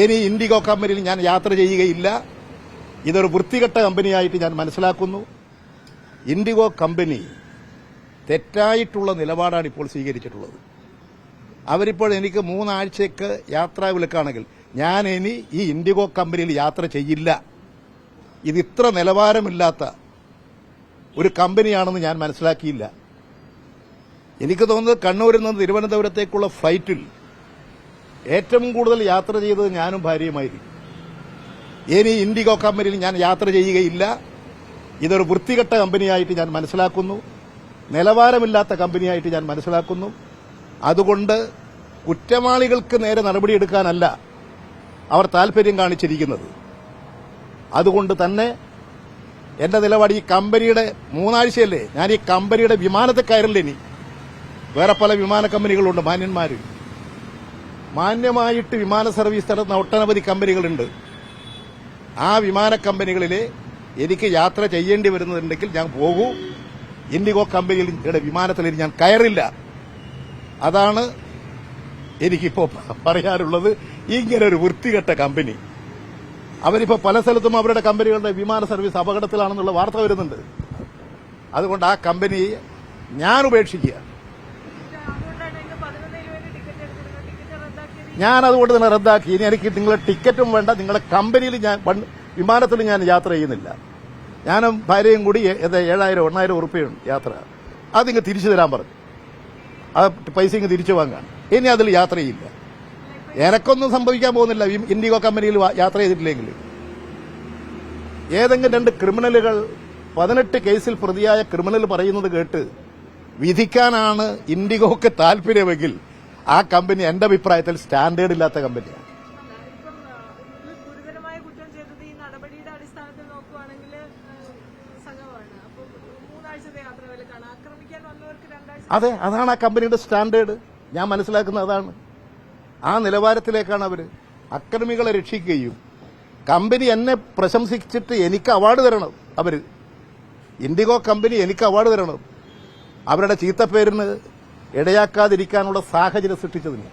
ഇനി ഇൻഡിഗോ കമ്പനിയിൽ ഞാൻ യാത്ര ചെയ്യുകയില്ല. ഇതൊരു വൃത്തികെട്ട കമ്പനിയായിട്ട് ഞാൻ മനസ്സിലാക്കുന്നു. ഇൻഡിഗോ കമ്പനി തെറ്റായിട്ടുള്ള നിലപാടാണ് ഇപ്പോൾ സ്വീകരിച്ചിട്ടുള്ളത്. അവരിപ്പോൾ എനിക്ക് മൂന്നാഴ്ചയ്ക്ക് യാത്രാ വിലക്കാണെങ്കിൽ ഞാൻ ഇനി ഈ ഇൻഡിഗോ കമ്പനിയിൽ യാത്ര ചെയ്യില്ല. ഇത് ഇത്ര നിലവാരമില്ലാത്ത ഒരു കമ്പനിയാണെന്ന് ഞാൻ മനസ്സിലാക്കിയില്ല. എനിക്ക് തോന്നുന്നത് കണ്ണൂരിൽ നിന്ന് തിരുവനന്തപുരത്തേക്കുള്ള ഫ്ലൈറ്റിൽ ഏറ്റവും കൂടുതൽ യാത്ര ചെയ്തത് ഞാനും ഭാര്യയുമായിരിക്കും. ഇനി ഇൻഡിഗോ കമ്പനിയിൽ ഞാൻ യാത്ര ചെയ്യുകയില്ല. ഇതൊരു വൃത്തികെട്ട കമ്പനിയായിട്ട് ഞാൻ മനസ്സിലാക്കുന്നു. നിലവാരമില്ലാത്ത കമ്പനിയായിട്ട് ഞാൻ മനസ്സിലാക്കുന്നു. അതുകൊണ്ട് കുറ്റവാളികൾക്ക് നേരെ നടപടിയെടുക്കാനല്ല അവർ താൽപര്യം കാണിച്ചിരിക്കുന്നത്. അതുകൊണ്ട് തന്നെ എന്റെ നിലപാട് ഈ കമ്പനിയുടെ മൂന്നാഴ്ചയല്ലേ? ഞാൻ ഈ കമ്പനിയുടെ വിമാനത്തെ കയറില്ല ഇനി വേറെ പല വിമാന കമ്പനികളുണ്ട് മാന്യന്മാർ മാന്യമായിട്ട് വിമാന സർവീസ് നടത്തുന്ന ഒട്ടനവധി കമ്പനികളുണ്ട്. ആ വിമാന കമ്പനികളിലെ എനിക്ക് യാത്ര ചെയ്യേണ്ടി വരുന്നുണ്ടെങ്കിൽ ഞാൻ പോകൂ. ഇൻഡിഗോ കമ്പനിയുടെ വിമാനത്തിൽ ഞാൻ കയറില്ല. അതാണ് എനിക്കിപ്പോ പറയാനുള്ളത്. ഇങ്ങനെ ഒരു വൃത്തികെട്ട കമ്പനി. അവരിപ്പോ പല സ്ഥലത്തും അവരുടെ കമ്പനികളുടെ വിമാന സർവീസ് അപകടത്തിലാണെന്നുള്ള വാർത്ത വരുന്നുണ്ട്. അതുകൊണ്ട് ആ കമ്പനി ഞാൻ ഉപേക്ഷിക്കുക. ഞാൻ അതുകൊണ്ട് തന്നെ റദ്ദാക്കി. ഇനി എനിക്ക് നിങ്ങളുടെ ടിക്കറ്റും വേണ്ട. നിങ്ങളുടെ കമ്പനിയിൽ ഞാൻ വിമാനത്തിൽ ഞാൻ യാത്ര ചെയ്യുന്നില്ല. ഞാനും ഭാര്യയും കൂടി ഏഴായിരം എണ്ണായിരം ഉറുപ്പ്യാണ് യാത്ര. അതിങ്ങ് തിരിച്ചു തരാൻ പറഞ്ഞു. ആ പൈസ ഇങ്ങ് തിരിച്ചു വാങ്ങാൻ. ഇനി അതിൽ യാത്ര ചെയ്യില്ല എനക്കൊന്നും സംഭവിക്കാൻ പോകുന്നില്ല. ഇൻഡിഗോ കമ്പനിയിൽ യാത്ര ചെയ്തിട്ടില്ലെങ്കിൽ. ഏതെങ്കിലും രണ്ട് ക്രിമിനലുകൾ പതിനെട്ട് കേസിൽ പ്രതിയായ ക്രിമിനൽ പറയുന്നത് കേട്ട് വിധിക്കാനാണ് ഇൻഡിഗോക്ക് താല്പര്യമെങ്കിൽ ആ കമ്പനി എന്റെ അഭിപ്രായത്തിൽ സ്റ്റാൻഡേർഡ് ഇല്ലാത്ത കമ്പനിയാണ്. അതെ അതാണ് ആ കമ്പനിയുടെ സ്റ്റാൻഡേർഡ്. ഞാൻ മനസ്സിലാക്കുന്നത് അതാണ്. ആ നിലവാരത്തിലേക്കാണ് അവർ അക്രമികളെ രക്ഷിക്കുകയും കമ്പനി എന്നെ പ്രശംസിച്ചിട്ട് എനിക്ക് അവാർഡ് തരണം അവർ. ഇൻഡിഗോ കമ്പനി എനിക്ക് അവാർഡ് തരണം. അവരുടെ ചീത്തപ്പേരിന് ഇടയാക്കാതിരിക്കാനുള്ള സാഹചര്യം സൃഷ്ടിച്ചതിന്.